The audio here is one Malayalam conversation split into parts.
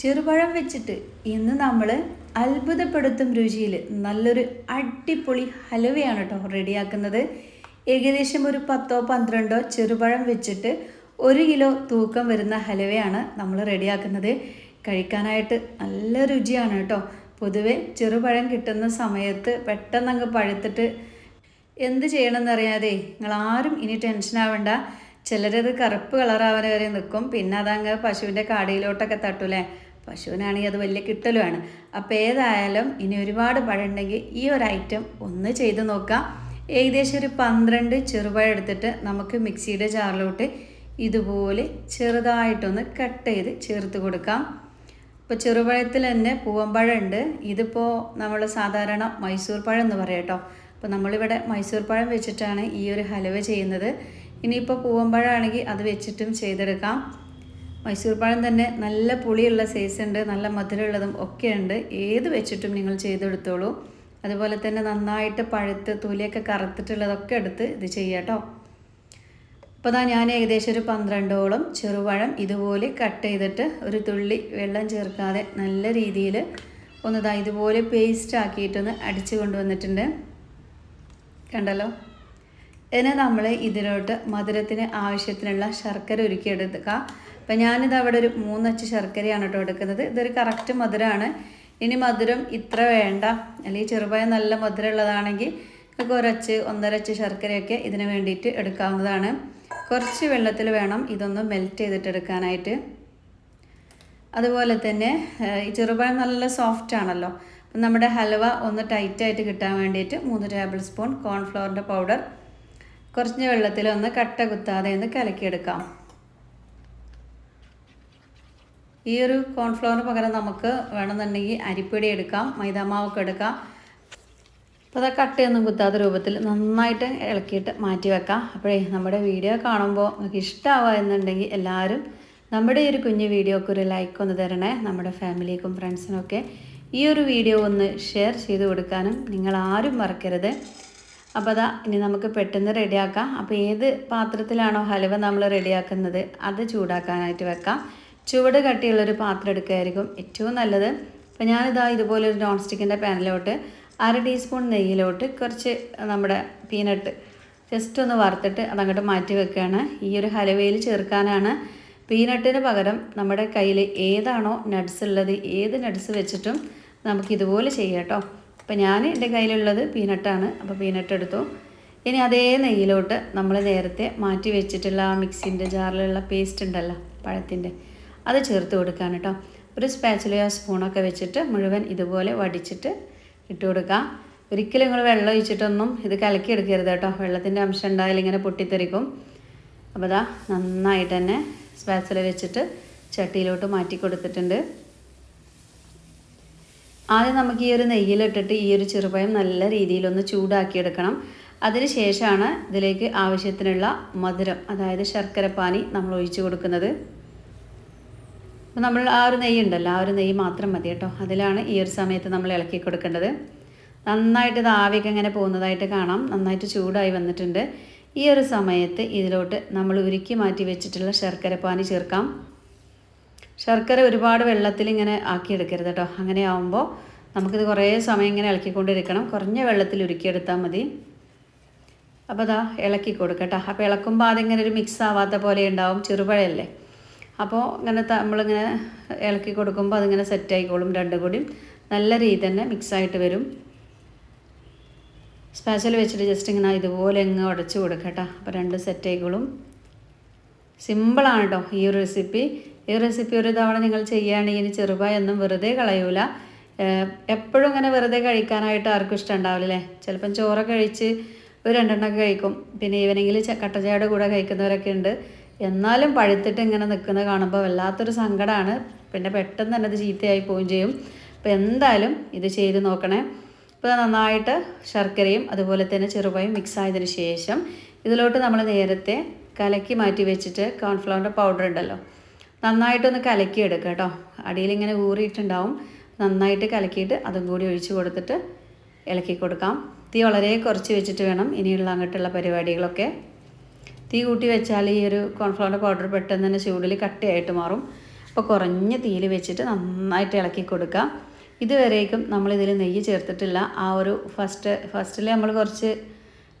ചെറുപഴം വെച്ചിട്ട് ഇന്ന് നമ്മൾ അത്ഭുതപ്പെടുത്തും രുചിയിൽ നല്ലൊരു അടിപൊളി ഹലുവയാണ് കേട്ടോ റെഡിയാക്കുന്നത്. ഏകദേശം ഒരു പത്തോ പന്ത്രണ്ടോ ചെറുപഴം വെച്ചിട്ട് ഒരു കിലോ തൂക്കം വരുന്ന ഹലുവയാണ് നമ്മൾ റെഡിയാക്കുന്നത്. കഴിക്കാനായിട്ട് നല്ല രുചിയാണ് കേട്ടോ പൊതുവെ ചെറുപഴം കിട്ടുന്ന സമയത്ത് പെട്ടെന്ന് അങ്ങ് പഴുത്തിട്ട് എന്ത് ചെയ്യണമെന്നറിയാതെ നിങ്ങൾ ആരും ഇനി ടെൻഷൻ ആവണ്ട. ചിലരത് കറുപ്പ് കളറാവാൻ വരെ നിൽക്കും പിന്നെ അതങ്ങ് പശുവിന്റെ കാടിയിലോട്ടൊക്കെ തട്ടൂലേ പശുവിനാണെങ്കിൽ അത് വലിയ കിട്ടലുമാണ്. അപ്പോൾ ഏതായാലും ഇനി ഒരുപാട് പഴം ഉണ്ടെങ്കിൽ ഈ ഒരു ഐറ്റം ഒന്ന് ചെയ്ത് നോക്കാം. ഏകദേശം ഒരു പന്ത്രണ്ട് ചെറുപഴം എടുത്തിട്ട് നമുക്ക് മിക്സിയുടെ ജാറിലോട്ട് ഇതുപോലെ ചെറുതായിട്ടൊന്ന് കട്ട് ചെയ്ത് ചേർത്ത് കൊടുക്കാം. ഇപ്പോൾ ചെറുപഴത്തിൽ തന്നെ പൂവമ്പഴം ഉണ്ട് ഇതിപ്പോൾ നമ്മൾ സാധാരണ മൈസൂർ പഴം എന്ന് പറയാം കേട്ടോ. അപ്പോൾ നമ്മളിവിടെ മൈസൂർ പഴം വെച്ചിട്ടാണ് ഈ ഒരു ഹലുവ ചെയ്യുന്നത്. ഇനിയിപ്പോൾ പൂവമ്പഴമാണെങ്കിൽ അത് വെച്ചിട്ടും ചെയ്തെടുക്കാം. മൈസൂർ പഴം തന്നെ നല്ല പുളിയുള്ള സൈസ് ഉണ്ട് നല്ല മധുരമുള്ളതും ഒക്കെ ഉണ്ട്. ഏത് വെച്ചിട്ടും നിങ്ങൾ ചെയ്തെടുത്തോളൂ. അതുപോലെ തന്നെ നന്നായിട്ട് പഴുത്ത് തൊലിയൊക്കെ കറുത്തിട്ടുള്ളതൊക്കെ എടുത്ത് ഇത് ചെയ്യാം കേട്ടോ. അപ്പോൾ അതാ ഞാൻ ഏകദേശം ഒരു പന്ത്രണ്ടോളം ചെറുപഴം ഇതുപോലെ കട്ട് ചെയ്തിട്ട് ഒരു തുള്ളി വെള്ളം ചേർക്കാതെ നല്ല രീതിയിൽ ഒന്ന് ദാ ഇതുപോലെ പേസ്റ്റ് ആക്കിയിട്ടൊന്ന് അടിച്ചു കൊണ്ടുവന്നിട്ടുണ്ട്. കണ്ടല്ലോ? ഇതിനെ നമ്മൾ ഇതിലോട്ട് മധുരത്തിന് ആവശ്യത്തിനുള്ള ശർക്കര ഉരുക്കിയെടുക്കുക അപ്പം ഞാനിത് അവിടെ ഒരു മൂന്നച്ച് ശർക്കരയാണ് കേട്ടോ എടുക്കുന്നത്. ഇതൊരു കറക്റ്റ് മധുരമാണ് ഇനി മധുരം ഇത്ര വേണ്ട. അല്ലെങ്കിൽ ചെറുപഴം നല്ല മധുരം ഉള്ളതാണെങ്കിൽ നമുക്ക് ഒരച്ച് ഒന്നരച്ച് ശർക്കരയൊക്കെ ഇതിന് വേണ്ടിയിട്ട് എടുക്കാവുന്നതാണ്. കുറച്ച് വെള്ളത്തിൽ വേണം ഇതൊന്ന് മെൽറ്റ് ചെയ്തിട്ട് എടുക്കാനായിട്ട്. അതുപോലെ തന്നെ ഈ ചെറുപഴം നല്ല സോഫ്റ്റ് ആണല്ലോ. അപ്പം നമ്മുടെ ഹൽവ ഒന്ന് ടൈറ്റായിട്ട് കിട്ടാൻ വേണ്ടിയിട്ട് മൂന്ന് ടേബിൾ സ്പൂൺ കോൺഫ്ലവറിന്റെ പൗഡർ കുറച്ച് വെള്ളത്തിൽ ഒന്ന് കട്ട കുത്താതെ ഒന്ന് കലക്കിയെടുക്കാം. ഈ ഒരു കോൺഫ്ലവറിന് പകരം നമുക്ക് വേണമെന്നുണ്ടെങ്കിൽ അരിപ്പൊടി എടുക്കാം മൈദാമാവൊക്കെ എടുക്കാം. അപ്പോൾ അത് കട്ടയൊന്നും കുത്താത്ത രൂപത്തിൽ നന്നായിട്ട് ഇളക്കിയിട്ട് മാറ്റി വെക്കാം. അപ്പോഴേ നമ്മുടെ വീഡിയോ കാണുമ്പോൾ നിങ്ങൾക്ക് ഇഷ്ടമാവുക എന്നുണ്ടെങ്കിൽ എല്ലാവരും നമ്മുടെ ഈ ഒരു കുഞ്ഞു വീഡിയോക്ക് ഒരു ലൈക്ക് ഒന്ന് തരണേ. നമ്മുടെ ഫാമിലിക്കും ഫ്രണ്ട്സിനൊക്കെ ഈ ഒരു വീഡിയോ ഒന്ന് ഷെയർ ചെയ്ത് കൊടുക്കാനും നിങ്ങൾ ആരും മറക്കരുത്. അപ്പോൾ അതാ ഇനി നമുക്ക് പെട്ടെന്ന് റെഡിയാക്കാം അപ്പോൾ ഏത് പാത്രത്തിലാണോ ഹലുവ നമ്മൾ റെഡിയാക്കുന്നത് അത് ചൂടാക്കാനായിട്ട് വെക്കാം. ചുവട് കട്ടിയുള്ളൊരു പാത്രം എടുക്കുകയായിരിക്കും ഏറ്റവും നല്ലത്. അപ്പോൾ ഞാനിതാ ഇതുപോലെ ഒരു നോൺ സ്റ്റിക്കിന്റെ പാനിലോട്ട് അര ടീസ്പൂൺ നെയ്യിലോട്ട് കുറച്ച് നമ്മുടെ പീനട്ട് ജസ്റ്റ് ഒന്ന് വറുത്തിട്ട് അതങ്ങോട്ട് മാറ്റി വെക്കുകയാണ്. ഈ ഒരു ഹലവയിൽ ചേർക്കാനാണ്. പീനട്ടിന് പകരം നമ്മുടെ കയ്യിൽ ഏതാണോ നട്ട്സ് ഉള്ളത് ഏത് നട്ട്സ് വെച്ചിട്ടും നമുക്കിതുപോലെ ചെയ്യാം കേട്ടോ. അപ്പോൾ ഞാൻ എന്റെ കയ്യിലുള്ളത് പീനട്ടാണ് അപ്പോൾ പീനട്ട് എടുത്തു. ഇനി അതേ നെയ്യിലോട്ട് നമ്മൾ നേരത്തെ മാറ്റി വെച്ചിട്ടുള്ള ആ മിക്സിന്റെ ജാറിലുള്ള പേസ്റ്റ് ഉണ്ടല്ലോ പഴത്തിന്റെ. അത് ചേർത്ത് കൊടുക്കാൻ കേട്ടോ. ഒരു സ്പാച്ചിലയോ സ്പൂണൊക്കെ വെച്ചിട്ട് മുഴുവൻ ഇതുപോലെ വടിച്ചിട്ട് ഇട്ട് കൊടുക്കുക ഒരിക്കലും നിങ്ങൾ വെള്ളം ഒഴിച്ചിട്ടൊന്നും ഇത് കലക്കി എടുക്കരുത് കേട്ടോ. വെള്ളത്തിന്റെ അംശം ഉണ്ടായാലും ഇങ്ങനെ പൊട്ടിത്തെറിക്കും. അപ്പോൾ ഇതാ നന്നായിട്ട് തന്നെ സ്പാച്ചില വെച്ചിട്ട് ചട്ടിയിലോട്ട് മാറ്റി കൊടുത്തിട്ടുണ്ട്. ആദ്യം നമുക്ക് ഈ ഒരു നെയ്യിലിട്ടിട്ട് ഈ ഒരു ചെറുപയം നല്ല രീതിയിലൊന്ന് ചൂടാക്കിയെടുക്കണം. അതിന് ശേഷമാണ് ഇതിലേക്ക് ആവശ്യത്തിനുള്ള മധുരം അതായത് ശർക്കരപ്പാനി നമ്മൾ ഒഴിച്ചു കൊടുക്കുന്നത്. അപ്പോൾ നമ്മൾ ആ ഒരു നെയ്യ് ഉണ്ടല്ലോ ആ ഒരു നെയ്യ് മാത്രം മതി കേട്ടോ. അതിലാണ് ഈ ഒരു സമയത്ത് നമ്മൾ ഇളക്കി കൊടുക്കേണ്ടത്. നന്നായിട്ട് ഇത് ആവിയൊക്കെ ഇങ്ങനെ പോകുന്നതായിട്ട് കാണാം. നന്നായിട്ട് ചൂടായി വന്നിട്ടുണ്ട്. ഈ ഒരു സമയത്ത് ഇതിലോട്ട് നമ്മൾ ഉരുക്കി മാറ്റി വെച്ചിട്ടുള്ള ശർക്കര പാനി ചേർക്കാം. ശർക്കര ഒരുപാട് വെള്ളത്തിൽ ഇങ്ങനെ ആക്കിയെടുക്കരുത് കേട്ടോ. അങ്ങനെ ആവുമ്പോൾ നമുക്കിത് കുറേ സമയം ഇങ്ങനെ ഇളക്കിക്കൊണ്ടിരിക്കണം. കുറഞ്ഞ വെള്ളത്തിൽ ഉരുക്കിയെടുത്താൽ മതി. അപ്പോൾ അതാ ഇളക്കി കൊടുക്കട്ടോ. അപ്പോൾ ഇളക്കുമ്പോൾ അതിങ്ങനെ ഒരു മിക്സ് ആവാത്ത പോലെ ഉണ്ടാവും. ചെറുപഴയല്ലേ? അപ്പോൾ ഇങ്ങനെ നമ്മളിങ്ങനെ ഇളക്കി കൊടുക്കുമ്പോൾ അതിങ്ങനെ സെറ്റ് ആയിക്കോളും രണ്ടും കൂടിയും നല്ല രീതി തന്നെ മിക്സായിട്ട് വരും. സ്പെഷ്യൽ വെച്ചിട്ട് ജസ്റ്റ് ഇങ്ങനെ ഇതുപോലെ അങ്ങ് ഉടച്ച് കൊടുക്കട്ടോ അപ്പോൾ രണ്ട് സെറ്റ് ആയിക്കോളും. സിമ്പിളാണ് കേട്ടോ ഈ ഒരു റെസിപ്പി ഈ റെസിപ്പി ഒരു തവണ നിങ്ങൾ ചെയ്യുകയാണെങ്കിൽ ഇനി ചെറുപായൊന്നും വെറുതെ കളയൂല. എപ്പോഴും ഇങ്ങനെ വെറുതെ കഴിക്കാനായിട്ട് ആർക്കും ഇഷ്ടം ഉണ്ടാവില്ലേ ചിലപ്പം ചോറൊക്കെ കഴിച്ച് ഒരു രണ്ടെണ്ണമൊക്കെ കഴിക്കും. പിന്നെ ഈവനിങ്ങിൽ കട്ടച്ചയുടെ കൂടെ കഴിക്കുന്നവരൊക്കെ ഉണ്ട്. എന്നാലും പഴുത്തിട്ട് ഇങ്ങനെ നിൽക്കുന്നത് കാണുമ്പോൾ വല്ലാത്തൊരു സങ്കടമാണ് പിന്നെ പെട്ടെന്ന് തന്നെ അത് ചീത്തയായി പോവുകയും ചെയ്യും. അപ്പോൾ എന്തായാലും ഇത് ചെയ്ത് നോക്കണേ. ഇപ്പോൾ നന്നായിട്ട് ശർക്കരയും അതുപോലെ തന്നെ ചെറുപയും മിക്സ് ആയതിനു ശേഷം ഇതിലോട്ട് നമ്മൾ നേരത്തെ കലക്കി മാറ്റി വെച്ചിട്ട് കോൺഫ്ലവറിന്റെ പൗഡർ ഉണ്ടല്ലോ. നന്നായിട്ടൊന്ന് കലക്കി എടുക്കുക കേട്ടോ അടിയിൽ ഇങ്ങനെ ഊറിയിട്ടുണ്ടാവും. നന്നായിട്ട് കലക്കിയിട്ട് അതും കൂടി ഒഴിച്ച് കൊടുത്തിട്ട് ഇളക്കി കൊടുക്കാം. തീ വളരെ കുറച്ച് വെച്ചിട്ട് വേണം ഇനിയുള്ള അങ്ങോട്ടുള്ള പരിപാടികളൊക്കെ. തീ കൂട്ടി വെച്ചാൽ ഈ ഒരു കോൺഫ്ലവറിന്റെ പൗഡർ പെട്ടെന്ന് തന്നെ ചൂടിൽ കട്ടിയായിട്ട് മാറും. അപ്പോൾ കുറഞ്ഞ തീയിൽ വെച്ചിട്ട് നന്നായിട്ട് ഇളക്കി കൊടുക്കാം. ഇതുവരേക്കും നമ്മളിതിൽ നെയ്യ് ചേർത്തിട്ടില്ല. ആ ഒരു ഫസ്റ്റ് ഫസ്റ്റിൽ നമ്മൾ കുറച്ച്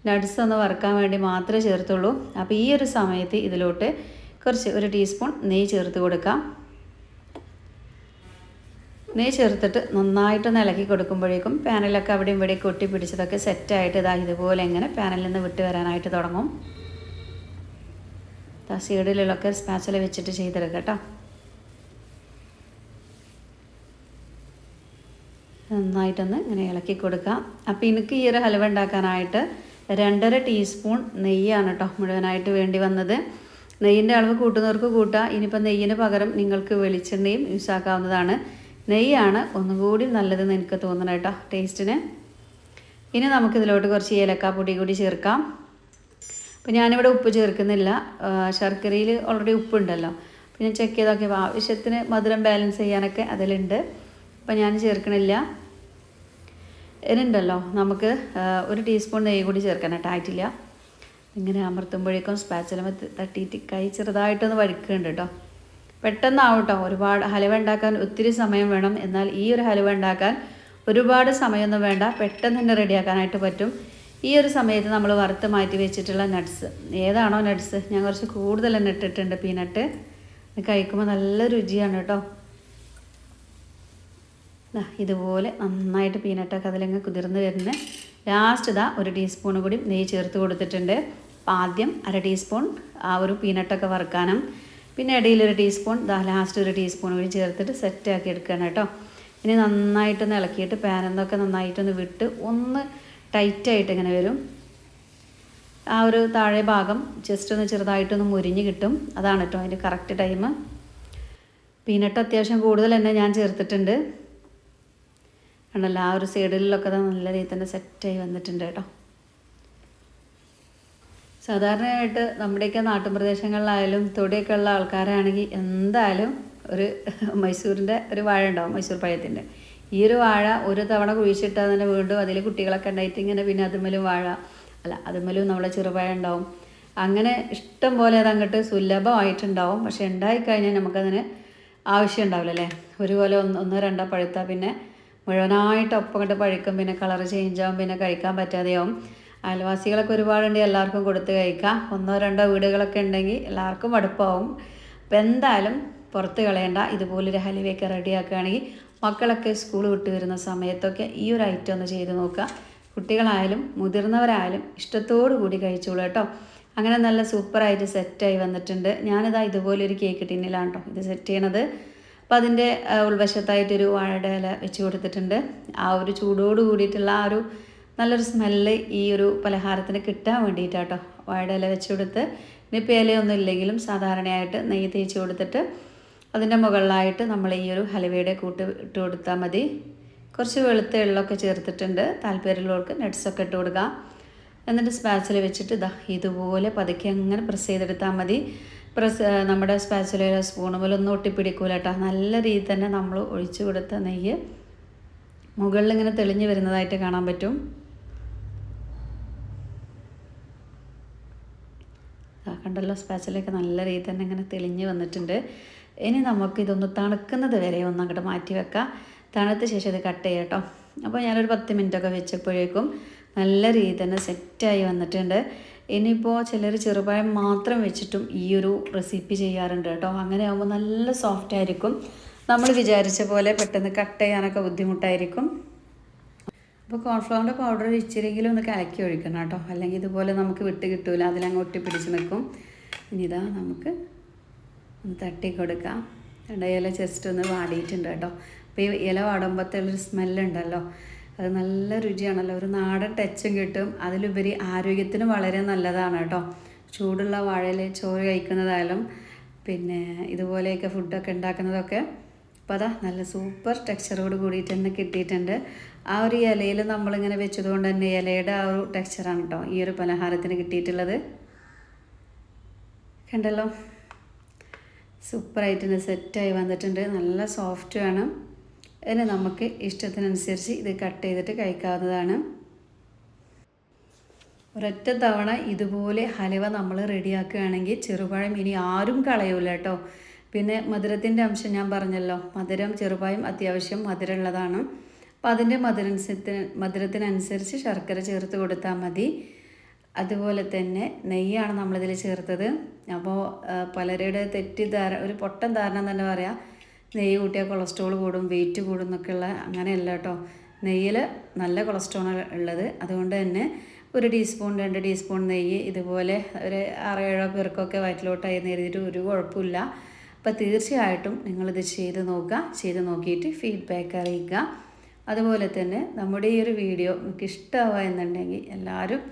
നട്ട്സ് ഒന്ന് വറുക്കാൻ വേണ്ടി മാത്രമേ ചേർത്തുള്ളൂ. അപ്പോൾ ഈ ഒരു സമയത്ത് ഇതിലോട്ട് കുറച്ച് ഒരു ടീസ്പൂൺ നെയ്യ് ചേർത്ത് കൊടുക്കാം. നെയ്യ് ചേർത്തിട്ട് നന്നായിട്ടൊന്ന് ഇളക്കി കൊടുക്കുമ്പോഴേക്കും പാനലൊക്കെ അവിടെയും ഇവിടെയും കൊട്ടി പിടിച്ചതൊക്കെ സെറ്റായിട്ട് ഇതാ ഇതുപോലെ ഇങ്ങനെ പാനലിൽ നിന്ന് വിട്ട് വരാനായിട്ട് തുടങ്ങും. സൈഡിലൊക്കെ സ്പാച്ചല വെച്ചിട്ട് ചെയ്തെടുക്കാം കേട്ടോ. നന്നായിട്ടൊന്ന് ഇങ്ങനെ ഇളക്കി കൊടുക്കുക അപ്പോൾ എനിക്ക് ഈ ഒരു ഹലുവ ഉണ്ടാക്കാനായിട്ട് രണ്ടര ടീസ്പൂൺ നെയ്യാണ് കേട്ടോ മുഴുവനായിട്ട് വേണ്ടി വന്നത്. നെയ്യിന്റെ അളവ് കൂട്ടുന്നവർക്ക് കൂട്ടാം. ഇനിയിപ്പോൾ നെയ്യിന് പകരം നിങ്ങൾക്ക് വെളിച്ചെണ്ണയും യൂസ് ആക്കാവുന്നതാണ്. നെയ്യാണ് ഒന്നുകൂടി നല്ലതെന്ന് എനിക്ക് തോന്നണം കേട്ടോ ടേസ്റ്റിന് ഇനി നമുക്കിതിലോട്ട് കുറച്ച് ഏലക്കാപ്പൊടി കൂടി ചേർക്കാം. അപ്പോൾ ഞാനിവിടെ ഉപ്പ് ചേർക്കുന്നില്ല. ശർക്കരയിൽ ഓൾറെഡി ഉപ്പുണ്ടല്ലോ. അപ്പം ഞാൻ ചെക്ക് ചെയ്ത് നോക്കിയപ്പോൾ ആവശ്യത്തിന് മധുരം ബാലൻസ് ചെയ്യാനൊക്കെ അതിലുണ്ട്. അപ്പോൾ ഞാൻ ചേർക്കണില്ല. ഇതിനുണ്ടല്ലോ നമുക്ക് ഒരു ടീസ്പൂൺ നെയ്യ് കൂടി ചേർക്കാനായിട്ട് ആയിട്ടില്ല. ഇങ്ങനെ അമർത്തുമ്പോഴേക്കും സ്പാച്ചിലമ തട്ടിയിട്ട് കൈ ചെറുതായിട്ടൊന്ന് വഴുക്കുന്നുണ്ട് കേട്ടോ. പെട്ടെന്നാവും കേട്ടോ ഒരുപാട് ഹലുവ ഉണ്ടാക്കാൻ ഒത്തിരി സമയം വേണം. എന്നാൽ ഈ ഒരു ഹലുവ ഉണ്ടാക്കാൻ ഒരുപാട് സമയമൊന്നും വേണ്ട. പെട്ടെന്ന് തന്നെ റെഡിയാക്കാനായിട്ട് പറ്റും. ഈ ഒരു സമയത്ത് നമ്മൾ വറുത്ത് മാറ്റി വെച്ചിട്ടുള്ള നട്ട്സ് ഏതാണോ നട്ട്സ് ഞാൻ കുറച്ച് കൂടുതൽ തന്നെ ഇട്ടിട്ടുണ്ട് പീനട്ട് കഴിക്കുമ്പോൾ നല്ല രുചിയാണ് കേട്ടോ. ഇതുപോലെ നന്നായിട്ട് പീനട്ടൊക്കെ അതിലങ്ങ് കുതിർന്ന് വരുന്ന ലാസ്റ്റ് ഇതാ ഒരു ടീസ്പൂൺ കൂടി നെയ്യ് ചേർത്ത് കൊടുത്തിട്ടുണ്ട്. അപ്പം ആദ്യം അര ടീസ്പൂൺ ആ ഒരു പീനട്ടൊക്കെ വറുക്കാനും പിന്നെ ഇടയിൽ ഒരു ടീസ്പൂൺ ദാ ലാസ്റ്റ് ഒരു ടീസ്പൂൺ കൂടി ചേർത്തിട്ട് സെറ്റാക്കി എടുക്കണം കേട്ടോ. ഇനി നന്നായിട്ടൊന്ന് ഇളക്കിയിട്ട് പാനെന്നൊക്കെ നന്നായിട്ടൊന്ന് വിട്ട് ഒന്ന് ടൈറ്റായിട്ട് ഇങ്ങനെ വരും. ആ ഒരു താഴെ ഭാഗം ജസ്റ്റ് ഒന്ന് ചെറുതായിട്ടൊന്ന് മുരിഞ്ഞ് കിട്ടും. അതാണ് കേട്ടോ അതിന്റെ കറക്റ്റ് ടൈം പീനട്ട് അത്യാവശ്യം കൂടുതൽ തന്നെ ഞാൻ ചേർത്തിട്ടുണ്ട്. കണ്ടല്ലോ ആ ഒരു സൈഡിലൊക്കെ നല്ല രീതിയിൽ തന്നെ സെറ്റായി വന്നിട്ടുണ്ട് കേട്ടോ സാധാരണയായിട്ട് നമ്മുടെയൊക്കെ നാട്ടുപ്രദേശങ്ങളിലായാലും തൊടിയൊക്കെ ഉള്ള ആൾക്കാരാണെങ്കിൽ എന്തായാലും ഒരു മൈസൂരിന്റെ ഒരു വാഴ ഉണ്ടാവും മൈസൂർ പഴത്തിന്റെ. ഈ ഒരു വാഴ ഒരു തവണ കുഴിച്ചിട്ടാൽ തന്നെ വീണ്ടും അതിൽ കുട്ടികളൊക്കെ ഉണ്ടായിട്ട് ഇങ്ങനെ പിന്നെ അതുമലും വാഴ അല്ല അതുമലും നമ്മളെ ചെറുപഴം ഉണ്ടാവും. അങ്ങനെ ഇഷ്ടം പോലെ അത് അങ്ങോട്ട് സുലഭമായിട്ടുണ്ടാവും. പക്ഷെ ഉണ്ടായിക്കഴിഞ്ഞാൽ നമുക്കതിന് ആവശ്യം ഉണ്ടാവില്ല അല്ലേ? ഒരുപോലെ ഒന്ന് ഒന്നോ രണ്ടോ പഴുത്താൽ പിന്നെ മുഴുവനായിട്ട് ഒപ്പം കണ്ട് പഴുക്കും. പിന്നെ കളർ ചേഞ്ച് ആവും പിന്നെ കഴിക്കാൻ പറ്റാതെയാവും. അയൽവാസികളൊക്കെ ഒരുപാടുണ്ട് എല്ലാവർക്കും കൊടുത്ത് കഴിക്കാം. ഒന്നോ രണ്ടോ വീടുകളൊക്കെ ഉണ്ടെങ്കിൽ എല്ലാവർക്കും അടുപ്പാവും അപ്പം എന്തായാലും പുറത്ത് കളയണ്ട. ഇതുപോലൊരു ഹലുവയൊക്കെ റെഡിയാക്കുകയാണെങ്കിൽ മക്കളൊക്കെ സ്കൂൾ വിട്ട് വരുന്ന സമയത്തൊക്കെ ഈ ഒരു ഐറ്റം ഒന്ന് ചെയ്ത് നോക്കുക. കുട്ടികളായാലും മുതിർന്നവരായാലും ഇഷ്ടത്തോടു കൂടി കഴിച്ചോളൂ കേട്ടോ. അങ്ങനെ നല്ല സൂപ്പറായിട്ട് സെറ്റായി വന്നിട്ടുണ്ട്. ഞാനിതാ ഇതുപോലെ ഒരു കേക്ക് ടിന്നിലാണ് കേട്ടോ ഇത് സെറ്റ് ചെയ്യണത്. അപ്പം അതിന്റെ ഉൾവശത്തായിട്ടൊരു വാഴയുടെ ഇല വെച്ച് കൊടുത്തിട്ടുണ്ട്. ആ ഒരു ചൂടോട് കൂടിയിട്ടുള്ള ആ ഒരു നല്ലൊരു സ്മെല്ല് ഈ ഒരു പലഹാരത്തിന് കിട്ടാൻ വേണ്ടിയിട്ടാട്ടോ വാഴയുടെ ഇല വെച്ച് കൊടുത്ത്. ഇനിയിപ്പോൾ ഇലയൊന്നും ഇല്ലെങ്കിലും സാധാരണയായിട്ട് നെയ്യ് തേച്ച് കൊടുത്തിട്ട് അതിന്റെ മുകളിലായിട്ട് നമ്മൾ ഈ ഒരു ഹലുവയുടെ കൂട്ട് ഇട്ട് കൊടുത്താൽ മതി. കുറച്ച് വെളുത്ത എള്ളൊക്കെ ചേർത്തിട്ടുണ്ട്. താല്പര്യമുള്ളവർക്ക് നട്ട്സൊക്കെ ഇട്ട് കൊടുക്കാം. എന്നിട്ട് സ്പാച്ചിൽ വെച്ചിട്ട് ഇതാ ഇതുപോലെ പതുക്കെ അങ്ങനെ പ്രസ് ചെയ്തെടുത്താൽ മതി. പ്രസ് നമ്മുടെ സ്പാച്ചിലോ സ്പൂണ് പോലെ ഒന്നും ഒട്ടിപ്പിടിക്കൂല കേട്ടോ. നല്ല രീതിയിൽ തന്നെ നമ്മൾ ഒഴിച്ചു കൊടുത്ത നെയ്യ് മുകളിൽ ഇങ്ങനെ തെളിഞ്ഞു വരുന്നതായിട്ട് കാണാൻ പറ്റും. കണ്ടല്ലോ സ്പാച്ചിലൊക്കെ നല്ല രീതിയിൽ തന്നെ ഇങ്ങനെ തെളിഞ്ഞ് വന്നിട്ടുണ്ട്. ഇനി നമുക്ക് ഇതൊന്ന് തണുക്കുന്നത് വരെ ഒന്ന് അങ്ങോട്ട് മാറ്റി വെക്കാം. തണുത്ത ശേഷം ഇത് കട്ട് ചെയ്യാം കേട്ടോ. അപ്പോൾ ഞാനൊരു പത്ത് മിനിറ്റൊക്കെ വെച്ചപ്പോഴേക്കും നല്ല രീതിയിൽ തന്നെ സെറ്റായി വന്നിട്ടുണ്ട്. ഇനിയിപ്പോൾ ചിലർ ചെറുപഴം മാത്രം വെച്ചിട്ടും ഈ ഒരു റെസിപ്പി ചെയ്യാറുണ്ട് കേട്ടോ. അങ്ങനെ ആകുമ്പോൾ നല്ല സോഫ്റ്റ് ആയിരിക്കും. നമ്മൾ വിചാരിച്ച പോലെ പെട്ടെന്ന് കട്ട് ചെയ്യാനൊക്കെ ബുദ്ധിമുട്ടായിരിക്കും. അപ്പോൾ കോൺഫ്ലവറിന്റെ പൗഡർ ഇച്ചിരിയെങ്കിലും ഒന്ന് കലക്കി ഒഴിക്കണം കേട്ടോ. അല്ലെങ്കിൽ ഇതുപോലെ നമുക്ക് വിട്ട് കിട്ടൂല. അതിലങ്ങ് ഒട്ടി പിടിച്ച് നിൽക്കും. ഇനി ഇതാ നമുക്ക് ഒന്ന് തട്ടി കൊടുക്കാം രണ്ട് ഇല ജസ്റ്റ് ഒന്ന് വാടിയിട്ടുണ്ട് കേട്ടോ. അപ്പോൾ ഈ ഇല വാടുമ്പോഴത്തേക്കൊരു സ്മെല്ലുണ്ടല്ലോ അത് നല്ല രുചിയാണല്ലോ. ഒരു നാടൻ ടച്ചും കിട്ടും. അതിലുപരി ആരോഗ്യത്തിന് വളരെ നല്ലതാണ് കേട്ടോ. ചൂടുള്ള വാഴയിൽ ചോറ് കഴിക്കുന്നതായാലും പിന്നെ ഇതുപോലെയൊക്കെ ഫുഡൊക്കെ ഉണ്ടാക്കുന്നതൊക്കെ. അപ്പോൾ അതാ നല്ല സൂപ്പർ ടെക്സ്ചറോട് കൂടിയിട്ട് തന്നെ കിട്ടിയിട്ടുണ്ട്. ആ ഒരു ഇലയിൽ നമ്മളിങ്ങനെ വെച്ചതുകൊണ്ട് തന്നെ ഇലയുടെ ആ ഒരു ടെക്സ്ചറാണ് കേട്ടോ. ഈ ഒരു പലഹാരത്തിന് കിട്ടിയിട്ടുള്ളത്. കണ്ടല്ലോ? സൂപ്പറായിട്ട് തന്നെ സെറ്റായി വന്നിട്ടുണ്ട്. നല്ല സോഫ്റ്റ് വേണം. ഇനി നമുക്ക് ഇഷ്ടത്തിനനുസരിച്ച് ഇത് കട്ട് ചെയ്തിട്ട് കഴിക്കാവുന്നതാണ്. ഒരൊറ്റ തവണ ഇതുപോലെ ഹലുവ നമ്മൾ റെഡിയാക്കുകയാണെങ്കിൽ ചെറുപഴം ഇനി ആരും കളയൂല കേട്ടോ. പിന്നെ മധുരത്തിന്റെ അംശം ഞാൻ പറഞ്ഞല്ലോ. മധുരം ചെറുപഴം അത്യാവശ്യം മധുരമുള്ളതാണ്. അപ്പോൾ അതിന്റെ മധുരനുസരിച്ച് മധുരത്തിനനുസരിച്ച് ശർക്കര ചേർത്ത് കൊടുത്താൽ മതി. അതുപോലെ തന്നെ നെയ്യാണ് നമ്മളിതിൽ ചേർത്തത്. അപ്പോൾ പലരുടെ തെറ്റിദ്ധാര ഒരു പൊട്ടൻ ധാരണ തന്നെ പറയാം. നെയ്യ് കൂട്ടിയാൽ കൊളസ്ട്രോൾ കൂടും വെയിറ്റ് കൂടും എന്നൊക്കെയുള്ള അങ്ങനെയല്ല കേട്ടോ. നെയ്യിൽ നല്ല കൊളസ്ട്രോൾ ഉള്ളത്. അതുകൊണ്ട് തന്നെ ഒരു ടീസ്പൂൺ രണ്ട് ടീസ്പൂൺ നെയ്യ് ഇതുപോലെ ഒരു ആറോ ഏഴോ പേർക്കൊക്കെ വയറ്റിലോട്ടായി എഴുതിയിട്ട് ഒരു കുഴപ്പമില്ല. അപ്പോൾ തീർച്ചയായിട്ടും നിങ്ങളിത് ചെയ്ത് നോക്കുക. ചെയ്ത് നോക്കിയിട്ട് ഫീഡ്ബാക്ക് അറിയിക്കുക. അതുപോലെ തന്നെ നമ്മുടെ ഈ ഒരു വീഡിയോ നിങ്ങൾക്ക് ഇഷ്ടമാവുക എന്നുണ്ടെങ്കിൽ എല്ലാവരും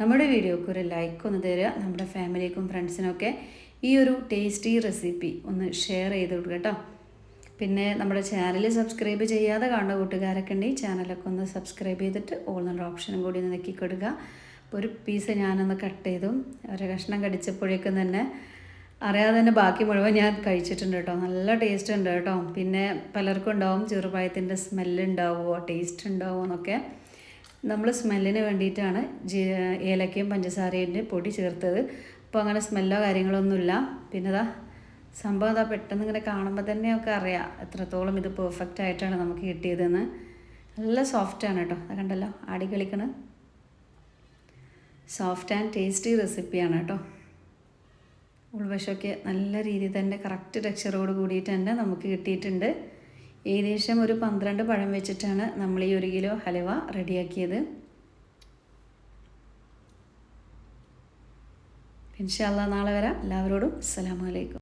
നമ്മുടെ വീഡിയോക്ക് ഒരു ലൈക്ക് ഒന്ന് തരിക. നമ്മുടെ ഫാമിലിക്കും ഫ്രണ്ട്സിനൊക്കെ ഈ ഒരു ടേസ്റ്റി റെസിപ്പി ഒന്ന് ഷെയർ ചെയ്ത് കൊടുക്കുക കേട്ടോ. പിന്നെ നമ്മുടെ ചാനൽ സബ്സ്ക്രൈബ് ചെയ്യാതെ കാണുന്ന കൂട്ടുകാരൊക്കെ ഉണ്ടെങ്കിൽ ചാനലൊക്കെ ഒന്ന് സബ്സ്ക്രൈബ് ചെയ്തിട്ട് ഓൾ എന്നുള്ള ഓപ്ഷനും കൂടി ഒന്ന് നെക്കിക്കൊടുക്കുക അപ്പോൾ ഒരു പീസ് ഞാനൊന്ന് കട്ട് ചെയ്തു. ഒരു കഷ്ണം കടിച്ചപ്പോഴേക്കും തന്നെ അറിയാതെ തന്നെ ബാക്കി മുഴുവൻ ഞാൻ കഴിച്ചിട്ടുണ്ട് കേട്ടോ. നല്ല ടേസ്റ്റ് ഉണ്ട് കേട്ടോ. പിന്നെ പലർക്കും ഉണ്ടാവും ചെറുപായത്തിന്റെ സ്മെല്ലുണ്ടാവുമോ ടേസ്റ്റ് ഉണ്ടാവുമോ എന്നൊക്കെ. നമ്മൾ സ്മെല്ലിന് വേണ്ടിയിട്ടാണ് ജീ ഏലക്കയും പഞ്ചസാരേന്റെ പൊടി ചേർത്തത്. അപ്പോൾ അങ്ങനെ സ്മെല്ലോ കാര്യങ്ങളൊന്നുമില്ല. പിന്നെ അതാ സംഭവം അതാ പെട്ടെന്ന് ഇങ്ങനെ കാണുമ്പോൾ തന്നെയൊക്കെ അറിയാം. എത്രത്തോളം ഇത് പെർഫെക്റ്റ് ആയിട്ടാണ് നമുക്ക് കിട്ടിയതെന്ന്. നല്ല സോഫ്റ്റാണ് കേട്ടോ. അത് കണ്ടല്ലോ ആടി കളിക്കണ്. സോഫ്റ്റ് ആൻഡ് ടേസ്റ്റി റെസിപ്പിയാണ് കേട്ടോ. ഉൾവശമൊക്കെ നല്ല രീതിയിൽ തന്നെ കറക്റ്റ് ടെക്സ്ചറോട് കൂടിയിട്ട് തന്നെ നമുക്ക് കിട്ടിയിട്ടുണ്ട്. ഏകദേശം ഒരു പന്ത്രണ്ട് പഴം വെച്ചിട്ടാണ് നമ്മൾ ഈ ഒരു കിലോ ഹലുവ റെഡിയാക്കിയത്. ഇൻഷാല്ല നാളെ വരാം. എല്ലാവരോടും അസ്സലാമലൈക്കും